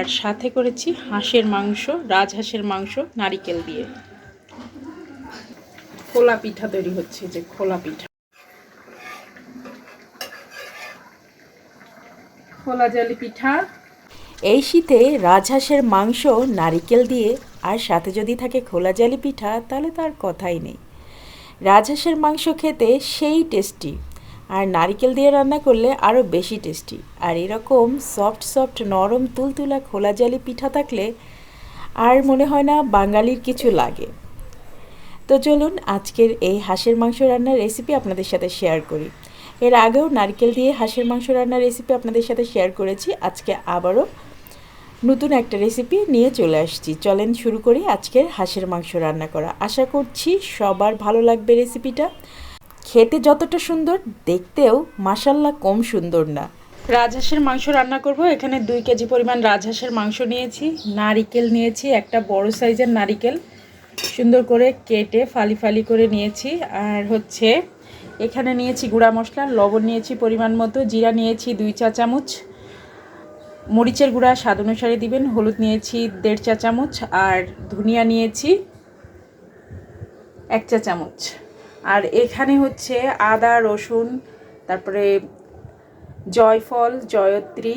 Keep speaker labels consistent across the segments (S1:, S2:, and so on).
S1: আর সাথে করেছি হাঁসের মাংস, রাজহাঁসের মাংস, নারিকেল দিয়ে। খোলা পিঠা তৈরি হচ্ছে যে খোলা পিঠা। খোলা জালি পিঠা।
S2: এই শীতে রাজহাঁসের মাংস, নারিকেল দিয়ে, আর সাথে যদি থাকে খোলা জালি পিঠা, তাহলে তার কথাই নেই। রাজহাঁসের মাংস খেতে সেই টেস্টি। আর নারিকেল দিয়ে রান্না করলে আরও বেশি টেস্টি। আর এরকম সফট সফট নরম, তুলতুলা, খোলা জালি পিঠা থাকলে আর মনে হয় না বাঙালির কিছু লাগে। তো চলুন আজকের এই হাঁসের মাংস রান্নার রেসিপি আপনাদের সাথে শেয়ার করি। এর আগেও নারকেল দিয়ে হাঁসের মাংস রান্নার রেসিপি আপনাদের সাথে শেয়ার করেছি। আজকে আবারও নতুন একটা রেসিপি নিয়ে চলে আসছি। চলেন শুরু করি আজকের হাঁসের মাংস রান্না করা। আশা করছি সবার ভালো লাগবে রেসিপিটা খেতে যতটা সুন্দর, দেখতেও মাসাল্লা কম সুন্দর না।
S1: রাজহাঁসের মাংস রান্না করব। এখানে দুই কেজি পরিমাণ রাজহাঁসের মাংস নিয়েছি। নারিকেল নিয়েছি, একটা বড় সাইজের নারিকেল। সুন্দর করে কেটে ফালি ফালি করে নিয়েছি। আর হচ্ছে, এখানে নিয়েছি গুঁড়া মশলা, লবণ নিয়েছি পরিমাণ মতো, জিরা নিয়েছি দুই চা চামচ। মরিচের গুঁড়া স্বাদ অনুসারে দিবেন, হলুদ নিয়েছি দেড় চা চামচ, আর ধনিয়া নিয়েছি এক চা চামচ। আর এখানে হচ্ছে আদা, রসুন, তারপরে জয়ফল, জয়ত্রী,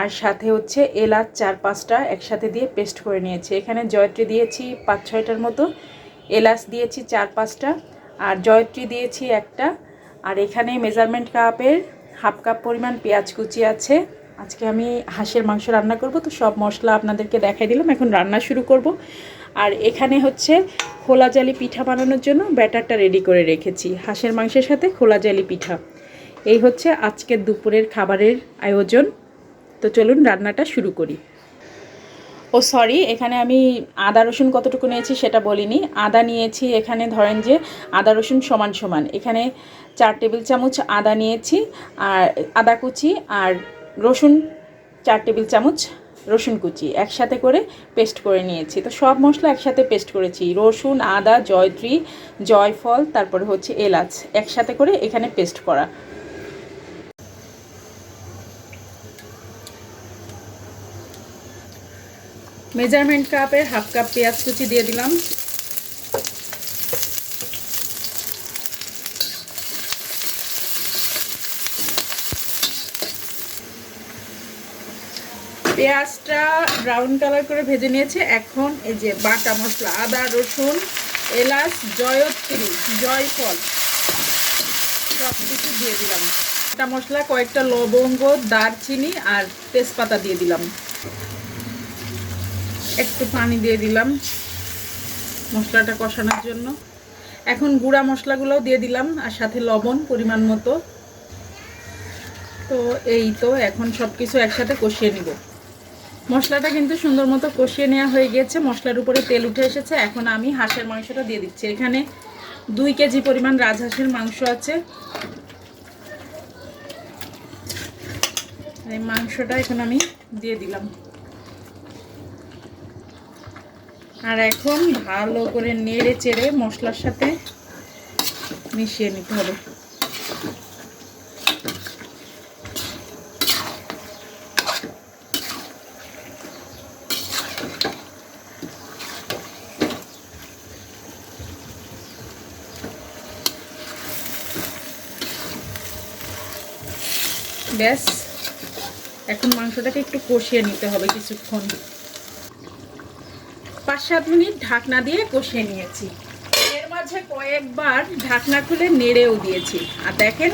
S1: আর সাথে হচ্ছে এলাচ চার পাঁচটা একসাথে দিয়ে পেস্ট করে নিয়েছি। এখানে জয়ত্রী দিয়েছি পাঁচ ছয়টার মতো, এলাচ দিয়েছি চার পাঁচটা, আর জয়ত্রী দিয়েছি একটা, আর এখানে মেজারমেন্ট কাপের হাফ কাপ পরিমাণ পেঁয়াজ কুচি আছে। আজকে আমি হাঁসের মাংস রান্না করব, তো সব মশলা আপনাদেরকে দেখাই দিলাম। এখন রান্না শুরু করব। আর এখানে হচ্ছে খোলা জালি পিঠা বানানোর জন্য ব্যাটারটা রেডি করে রেখেছি। হাঁসের মাংসের সাথে খোলা জালি পিঠা। এই হচ্ছে আজকের দুপুরের খাবারের আয়োজন। তো চলুন রান্নাটা শুরু করি। ও সরি এখানে আমি আদা, রসুন কতটুকু নিয়েছি সেটা বলিনি। আদা নিয়েছি, এখানে ধরেন যে আদা, রসুন সমান সমান। এখানে চার টেবিল চামচ আদা নিয়েছি, আর আদা কুচি আর রসুন চার টেবিল চামচ রসুন কুচি একসাথে করে পেস্ট করে নিয়েছি। তো সব মশলা একসাথে পেস্ট করেছি। রসুন, আদা, জয়ত্রী, জয়ফল, তারপরে হচ্ছে এলাচ একসাথে করে এখানে পেস্ট করা। মেজারমেন্ট কাপের হাফ কাপ পেঁয়াজ কুচি দিয়ে দিলাম। পেঁয়াজটা ব্রাউন কালার করে ভেজে নিয়েছে। এখন এই যে বাটা মশলা, আদা, রসুন, এলাচ, জয়ত্রী, জয়ফল সব কিছু দিয়ে দিলাম। বাটা মশলা, কয়েকটা লবঙ্গ, দারচিনি আর তেজপাতা দিয়ে দিলাম। একটু পানি দিয়ে দিলাম মশলাটা কষানোর জন্য। এখন গুঁড়া মশলাগুলোও দিয়ে দিলাম আর সাথে লবণ পরিমাণ মতো। তো এই তো, এখন সব কিছু একসাথে কষিয়ে নিব। মশলাটা কিন্তু সুন্দর মতো কষিয়ে নেওয়া হয়ে গেছে। মশলার উপরে তেল উঠে এসেছে। এখন আমি হাঁসের মাংসটা দিয়ে দিচ্ছি। এখানে দুই কেজি পরিমাণ রাজহাঁসের মাংস আছে। এই মাংসটা এখন আমি দিয়ে দিলাম। আর এখন ভালো করে নেড়ে চেড়ে মশলার সাথে মিশিয়ে নিতে হবে। ব্যাস, এখন মাংসটাকে একটু কষিয়ে নিতে হবে কিছুক্ষণ। পাঁচ সাত মিনিট ঢাকনা দিয়ে কষিয়ে নিয়েছি। এর মাঝে কয়েকবার ঢাকনা খুলে নেড়েও দিয়েছি। আর দেখেন,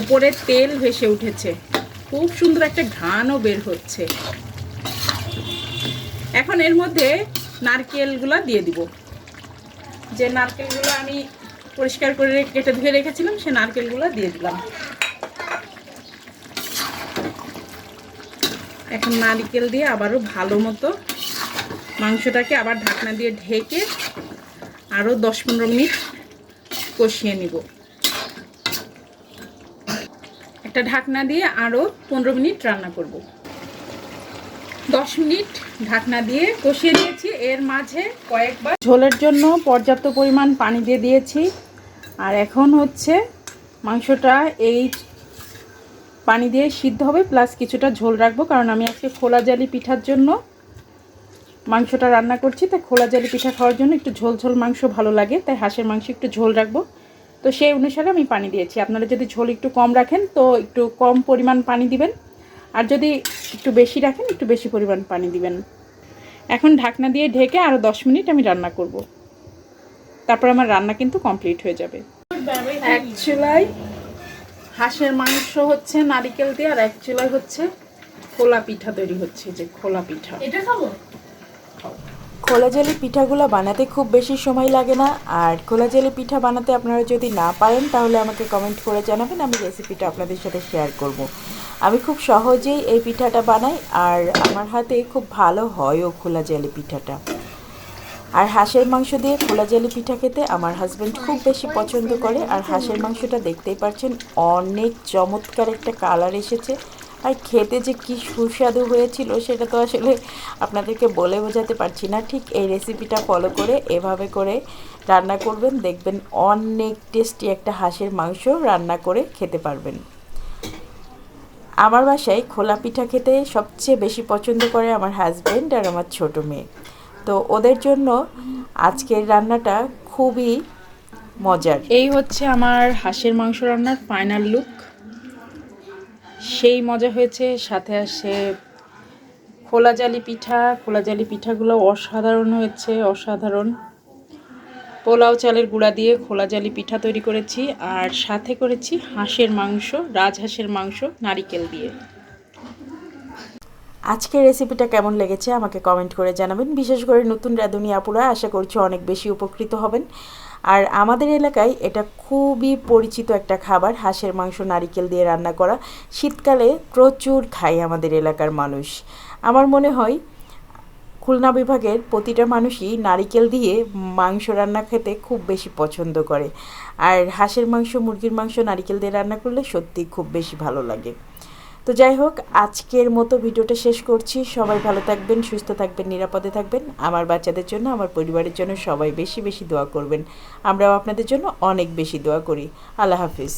S1: উপরে তেল ভেসে উঠেছে। খুব সুন্দর একটা ঘানও বের হচ্ছে। এখন এর মধ্যে নারকেলগুলো দিয়ে দিব। যে নারকেলগুলো আমি পরিষ্কার করে কেটে ধুয়ে রেখেছিলাম, সে নারকেলগুলো দিয়ে দিলাম। এখন নারিকেল দিয়ে আবারও ভালো মতো মাংসটাকে আবার ঢাকনা দিয়ে ঢেকে আরও দশ পনেরো মিনিট কষিয়ে নিব। একটা ঢাকনা দিয়ে আরও পনেরো মিনিট রান্না করব। দশ মিনিট ঢাকনা দিয়ে কষিয়ে নিয়েছি। এর মাঝে কয়েকবার ঝোলের জন্য পর্যাপ্ত পরিমাণ পানি দিয়ে দিয়েছি। আর এখন হচ্ছে মাংসটা এই পানি দিয়ে সিদ্ধ হবে প্লাস কিছুটা ঝোল রাখব, কারণ আমি আজকে খোলা জালি পিঠার জন্য মাংসটা রান্না করছি, তাই খোলা জালি পিঠা খাওয়ার জন্য একটু ঝোল ঝোল মাংস ভালো লাগে, তাই হাঁসের মাংস একটু ঝোল রাখব। তো সেই অনুসারে আমি পানি দিয়েছি। আপনারা যদি ঝোল একটু কম রাখেন, তো একটু কম পরিমাণ পানি দিবেন। আর যদি একটু বেশি রাখেন, একটু বেশি পরিমাণ পানি দিবেন। এখন ঢাকনা দিয়ে ঢেকে আরও দশ মিনিট আমি রান্না করব। তারপর আমার রান্না কিন্তু কমপ্লিট হয়ে যাবে। চুলায় হাঁসের মাংস হচ্ছে নারিকেল দিয়ে আর এক চুলায় হচ্ছে খোলা পিঠা তৈরি হচ্ছে যে খোলা পিঠা।
S3: এটা খাব?
S2: খোলা জেলি পিঠাগুলো বানাতে খুব বেশি সময় লাগে না আর খোলা জেলি পিঠা বানাতে আপনারা যদি না পারেন তাহলে আমাকে কমেন্ট করে জানাবেন আমি রেসিপিটা আপনাদের সাথে শেয়ার করব। আমি খুব সহজেই এই পিঠাটা বানাই আর আমার হাতে খুব ভালো হয়ও খোলা জেলি পিঠাটা। আর হাঁসের মাংস দিয়ে খোলা জেলি পিঠা খেতে আমার হাজব্যান্ড খুব বেশি পছন্দ করে। আর হাঁসের মাংসটা দেখতেই পাচ্ছেন, অনেক চমৎকার একটা কালার এসেছে। আর খেতে যে কি সুস্বাদু হয়েছিল, সেটা তো আসলে আপনাদেরকে বলে বোঝাতে পারছি না। ঠিক এই রেসিপিটা ফলো করে এভাবে করে রান্না করবেন, দেখবেন অনেক টেস্টি একটা হাঁসের মাংস রান্না করে খেতে পারবেন। আমার বাসায় খোলা পিঠা খেতে সবচেয়ে বেশি পছন্দ করে আমার হাজব্যান্ড আর আমার ছোট মেয়ে। তো ওদের জন্য আজকের রান্নাটা খুবই মজার।
S1: এই হচ্ছে আমার হাঁসের মাংস রান্নার ফাইনাল লুক সেই মজা হয়েছে, সাথে আসে খোলা জালি পিঠা। খোলা জালি পিঠাগুলো অসাধারণ হয়েছে, অসাধারণ। পোলাও চালের গুঁড়া দিয়ে খোলা জালি পিঠা তৈরি করেছি, আর সাথে করেছি হাঁসের মাংস, রাজহাঁসের মাংস, নারিকেল দিয়ে।
S2: আজকের রেসিপিটা কেমন লেগেছে আমাকে কমেন্ট করে জানাবেন। বিশেষ করে নতুন রাঁধুনি আপুরা আশা করছি অনেক বেশি উপকৃত হবেন। আর আমাদের এলাকায় এটা খুবই পরিচিত একটা খাবার, হাঁসের মাংস নারিকেল দিয়ে রান্না করা। শীতকালে প্রচুর খায় আমাদের এলাকার মানুষ। আমার মনে হয় খুলনা বিভাগের প্রতিটা মানুষই নারিকেল দিয়ে মাংস রান্না খেতে খুব বেশি পছন্দ করে। আর হাঁসের মাংস, মুরগির মাংস নারিকেল দিয়ে রান্না করলে সত্যি খুব বেশি ভালো লাগে। তো যাই হোক, আজকের মতো ভিডিওটা শেষ করছি। সবাই ভালো থাকবেন, সুস্থ থাকবেন, নিরাপদে থাকবেন। আমার বাচ্চাদের জন্য, আমার পরিবারের জন্য সবাই বেশি বেশি দোয়া করবেন। আমরাও আপনাদের জন্য অনেক বেশি দোয়া করি। আল্লাহ হাফিজ।